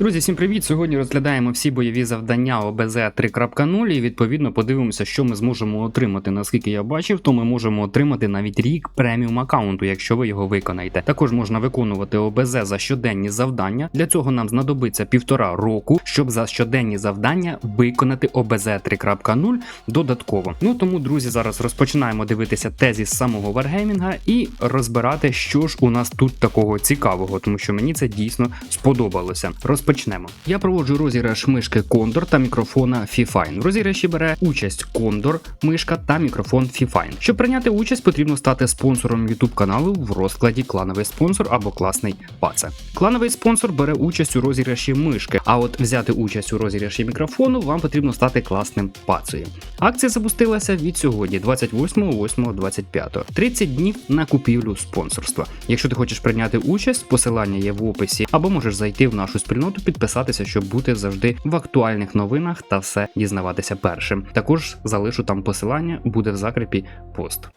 Друзі, всім привіт! Сьогодні розглядаємо всі бойові завдання ОБЗ 3.0 і відповідно подивимося, що ми зможемо отримати. Наскільки я бачив, то ми можемо отримати навіть рік преміум аккаунту, якщо ви його виконаєте. Також можна виконувати ОБЗ за щоденні завдання. Для цього нам знадобиться півтора року, щоб за щоденні завдання виконати ОБЗ 3.0 додатково. Ну тому, друзі, зараз розпочинаємо дивитися тезі з самого Варгеймінга і розбирати, що ж у нас тут такого цікавого, тому що мені це дійсно сподобалося. Розпочнемо. Я проводжу розіграш мишки Кондор та мікрофона Fifine. В розіграші бере участь Кондор, мишка та мікрофон Fifine. Щоб прийняти участь, потрібно стати спонсором YouTube каналу в розкладі клановий спонсор або класний паце. Клановий спонсор бере участь у розіграші мишки, а от взяти участь у розіграші мікрофону вам потрібно стати класним пацею. Акція запустилася від сьогодні, 28.08.25. 30 днів на купівлю спонсорства. Якщо ти хочеш прийняти участь, посилання є в описі, або можеш зайти в нашу спільноту, підписатися, щоб бути завжди в актуальних новинах та все дізнаватися першим. Також залишу там посилання, буде в закріпі пост.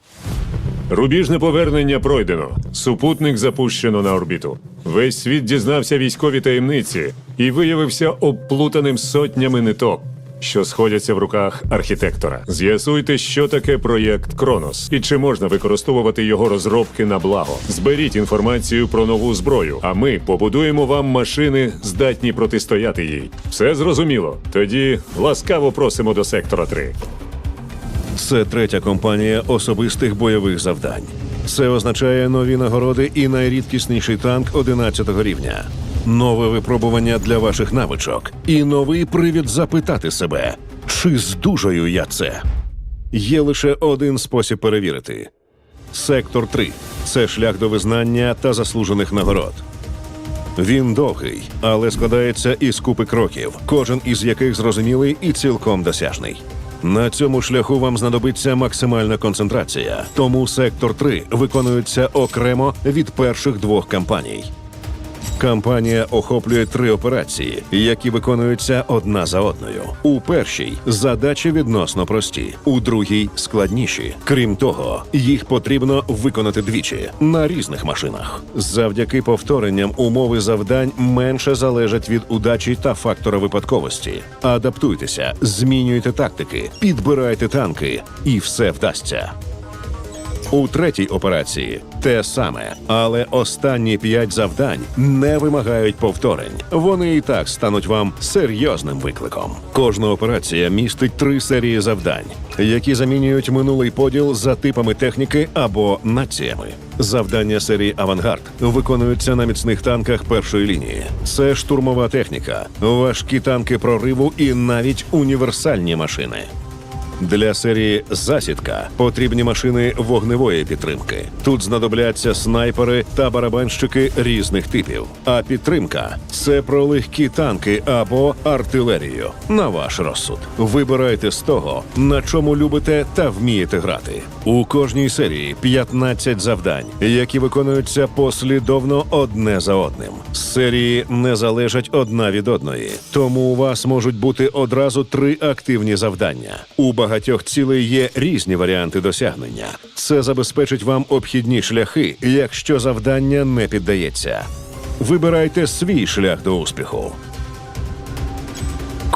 Рубіжне повернення пройдено. Супутник запущено на орбіту. Весь світ дізнався військові таємниці і виявився обплутаним сотнями ниток, що сходяться в руках архітектора. З'ясуйте, що таке проєкт Кронос і чи можна використовувати його розробки на благо. Зберіть інформацію про нову зброю, а ми побудуємо вам машини, здатні протистояти їй. Все зрозуміло. Тоді ласкаво просимо до сектора 3. Це третя компанія особистих бойових завдань. Це означає нові нагороди і найрідкісніший танк 11 рівня, нове випробування для ваших навичок і новий привід запитати себе, чи здужаю я це. Є лише один спосіб перевірити: сектор 3 – це шлях до визнання та заслужених нагород. Він довгий, але складається із купи кроків, кожен із яких зрозумілий і цілком досяжний. На цьому шляху вам знадобиться максимальна концентрація, тому сектор 3 виконується окремо від перших двох кампаній. Кампанія охоплює три операції, які виконуються одна за одною. У першій задачі відносно прості, у другій складніші. Крім того, їх потрібно виконати двічі на різних машинах. Завдяки повторенням умови завдань менше залежать від удачі та фактора випадковості. Адаптуйтеся, змінюйте тактики, підбирайте танки, і все вдасться. У третій операції те саме, але останні п'ять завдань не вимагають повторень. Вони і так стануть вам серйозним викликом. Кожна операція містить три серії завдань, які замінюють минулий поділ за типами техніки або націями. Завдання серії Авангард виконуються на міцних танках першої лінії. Це штурмова техніка, важкі танки прориву і навіть універсальні машини. Для серії засідка потрібні машини вогневої підтримки. Тут знадобляться снайпери та барабанщики різних типів. А підтримка це про легкі танки або артилерію. На ваш розсуд. Вибирайте з того, на чому любите та вмієте грати. У кожній серії 15 завдань, які виконуються послідовно одне за одним. Серії не залежать одна від одної, тому у вас можуть бути одразу три активні завдання. У багатьох цілей є різні варіанти досягнення. Це забезпечить вам обхідні шляхи, якщо завдання не піддається. Вибирайте свій шлях до успіху.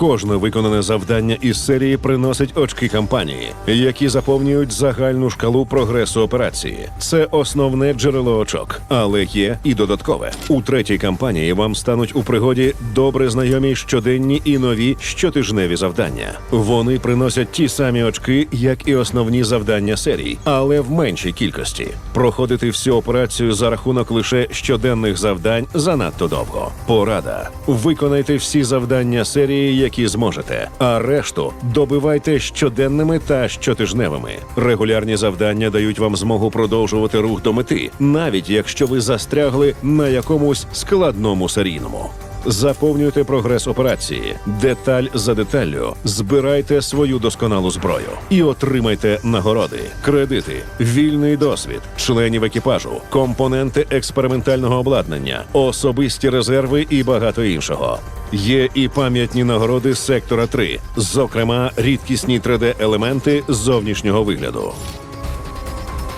Кожне виконане завдання із серії приносить очки кампанії, які заповнюють загальну шкалу прогресу операції. Це основне джерело очок, але є і додаткове. У третій кампанії вам стануть у пригоді добре знайомі щоденні і нові щотижневі завдання. Вони приносять ті самі очки, як і основні завдання серій, але в меншій кількості. Проходити всю операцію за рахунок лише щоденних завдань занадто довго. Порада: виконайте всі завдання серії, які зможете, а решту добивайте щоденними та щотижневими. Регулярні завдання дають вам змогу продовжувати рух до мети, навіть якщо ви застрягли на якомусь складному серійному. Заповнюйте прогрес операції, деталь за деталлю, збирайте свою досконалу зброю і отримайте нагороди, кредити, вільний досвід, членів екіпажу, компоненти експериментального обладнання, особисті резерви і багато іншого. Є і пам'ятні нагороди сектора 3, зокрема рідкісні 3D-елементи зовнішнього вигляду.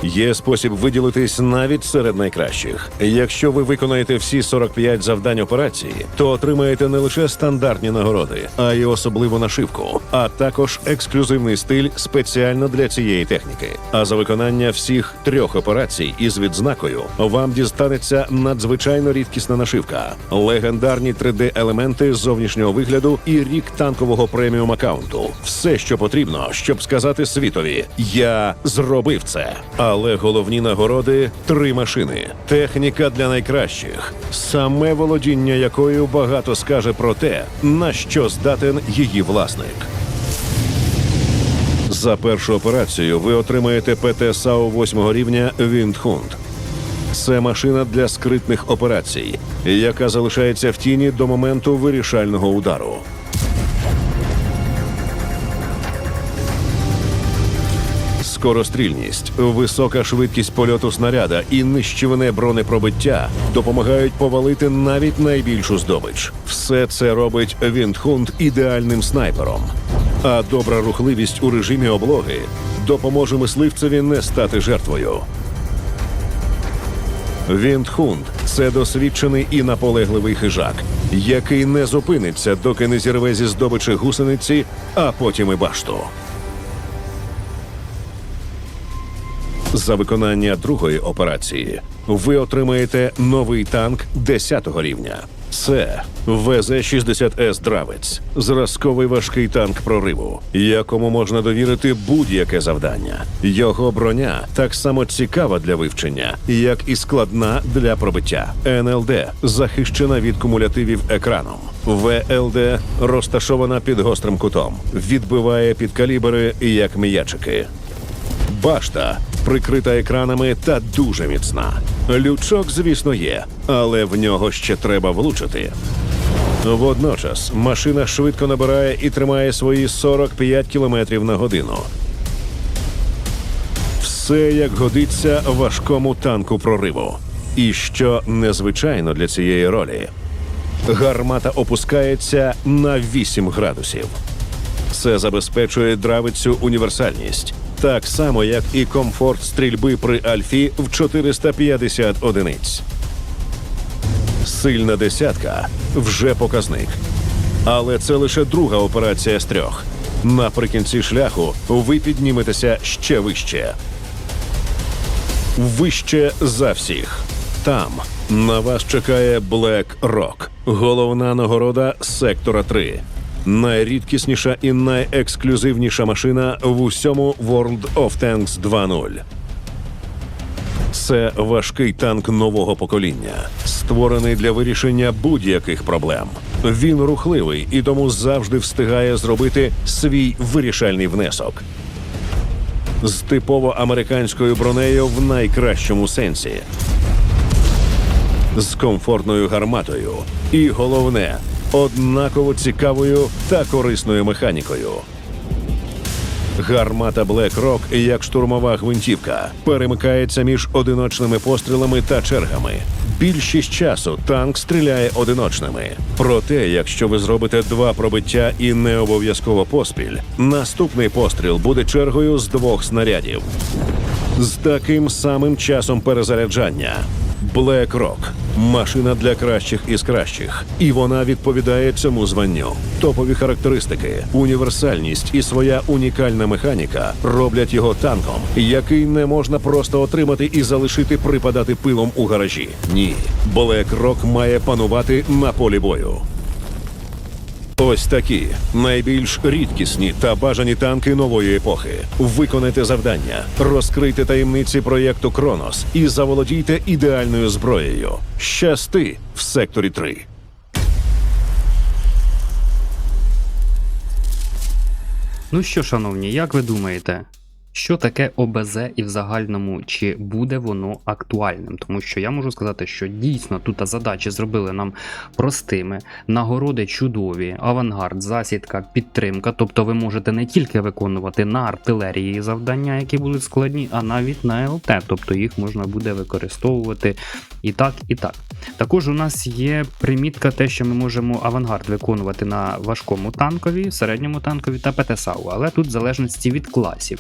Є спосіб виділитись навіть серед найкращих. Якщо ви виконаєте всі 45 завдань операції, то отримаєте не лише стандартні нагороди, а й особливу нашивку, а також ексклюзивний стиль спеціально для цієї техніки. А за виконання всіх трьох операцій із відзнакою вам дістанеться надзвичайно рідкісна нашивка, легендарні 3D-елементи зовнішнього вигляду і рік танкового преміум аккаунту. Все, що потрібно, щоб сказати світові: я зробив це. Але головні нагороди три машини, техніка для найкращих, саме володіння якою багато скаже про те, на що здатен її власник. За першу операцію ви отримаєте ПТ САУ 8 рівня Віндхунд. Це машина для скритних операцій, яка залишається в тіні до моменту вирішального удару. Скорострільність, висока швидкість польоту снаряда і нищівне бронепробиття допомагають повалити навіть найбільшу здобич. Все це робить Віндхунд ідеальним снайпером. А добра рухливість у режимі облоги допоможе мисливцеві не стати жертвою. Віндхунд це досвідчений і наполегливий хижак, який не зупиниться, доки не зірве зі здобичі гусениці, а потім і башту. За виконання другої операції ви отримаєте новий танк 10-го рівня. Це ВЗ-60С Дравець, зразковий важкий танк прориву, якому можна довірити будь-яке завдання. Його броня так само цікава для вивчення, як і складна для пробиття. НЛД захищена від кумулятивів екраном. ВЛД розташована під гострим кутом, відбиває під калібри як м'ячики. Башта прикрита екранами та дуже міцна. Лючок, звісно, є, але в нього ще треба влучити. Водночас машина швидко набирає і тримає свої 45 км на годину. Все як годиться важкому танку прориву. І що незвичайно для цієї ролі, гармата опускається на 8 градусів. Це забезпечує дравицю універсальність, так само як і комфорт стрільби при альфі в 450 одиниць. Сильна десятка вже показник. Але це лише друга операція з трьох. Наприкінці шляху ви підніметеся ще вище. Вище за всіх. Там на вас чекає Black Rock, головна нагорода сектора 3. Найрідкісніша і найексклюзивніша машина в усьому World of Tanks 2.0. Це важкий танк нового покоління, створений для вирішення будь-яких проблем. Він рухливий і тому завжди встигає зробити свій вирішальний внесок. З типово американською бронею в найкращому сенсі. З комфортною гарматою. І головне, однаково цікавою та корисною механікою. Гармата Black Rock, як штурмова гвинтівка, перемикається між одиночними пострілами та чергами. Більшість часу танк стріляє одиночними. Проте, якщо ви зробите два пробиття і не обов'язково поспіль, наступний постріл буде чергою з двох снарядів. З таким самим часом перезаряджання. Black Rock – машина для кращих із кращих, і вона відповідає цьому званню. Топові характеристики, універсальність і своя унікальна механіка роблять його танком, який не можна просто отримати і залишити припадати пилом у гаражі. Ні, Rock має панувати на полі бою. Ось такі найбільш рідкісні та бажані танки нової епохи. Виконайте завдання, розкрийте таємниці проєкту Кронос і заволодійте ідеальною зброєю. Щасти в секторі 3. Ну що, шановні, як ви думаєте, що таке ОБЗ і в загальному, чи буде воно актуальним? Тому що я можу сказати, що дійсно тут задачі зробили нам простими, нагороди чудові, авангард, засідка, підтримка. Тобто ви можете не тільки виконувати на артилерії завдання, які будуть складні, а навіть на ЛТ. Тобто їх можна буде використовувати і так, і так. Також у нас є примітка, те, що ми можемо авангард виконувати на важкому танкові, середньому танкові та ПТСАУ, але тут в залежності від класів.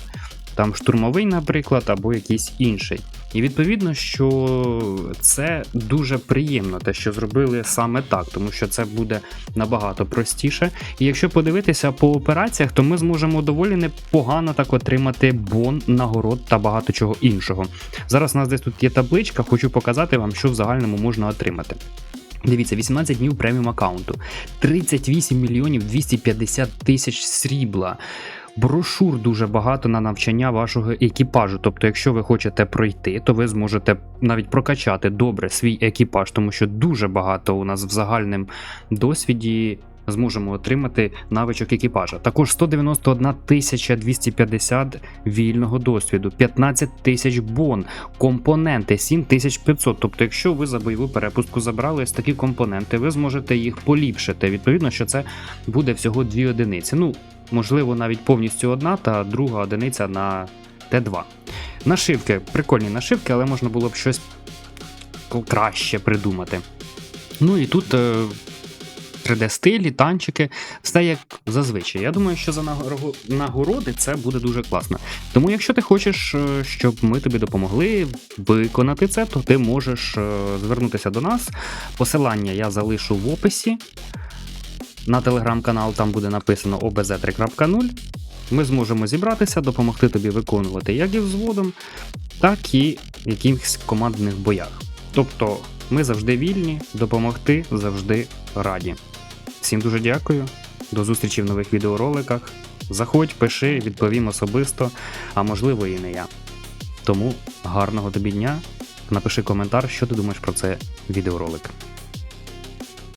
Там штурмовий, наприклад, або якийсь інший. І відповідно, що це дуже приємно, те, що зробили саме так, тому що це буде набагато простіше. І якщо подивитися по операціях, то ми зможемо доволі непогано так отримати бон, нагород та багато чого іншого. Зараз у нас десь тут є табличка, хочу показати вам, що в загальному можна отримати. Дивіться, 18 днів преміум аккаунту, 38 мільйонів 250 тисяч срібла. Брошур дуже багато на навчання вашого екіпажу. Тобто, якщо ви хочете пройти, то ви зможете навіть прокачати добре свій екіпаж, тому що дуже багато у нас в загальному досвіді зможемо отримати навичок екіпажа. Також 191 250 вільного досвіду, 15 тисяч бон, компоненти 7500. Тобто, якщо ви за бойову перепустку забрали ось такі компоненти, ви зможете їх поліпшити. Відповідно, що це буде всього дві одиниці. Ну, можливо, навіть повністю одна та друга одиниця на Т2. Нашивки, прикольні нашивки, але можна було б щось краще придумати. Ну і тут. Е, 3D-стилі, танчики, все як зазвичай. Я думаю, що за нагоро- нагороди це буде дуже класно. Тому, якщо ти хочеш, е, щоб ми тобі допомогли виконати це, то ти можеш е, звернутися до нас. Посилання я залишу в описі. На телеграм-канал там буде написано obz 3.0. Ми зможемо зібратися, допомогти тобі виконувати як і взводом, так і в якихось командних боях. Тобто ми завжди вільні, допомогти завжди раді. Всім дуже дякую. До зустрічі в нових відеороликах. Заходь, пиши, відповім особисто, а можливо і не я. Тому гарного тобі дня. Напиши коментар, що ти думаєш про цей відеоролик.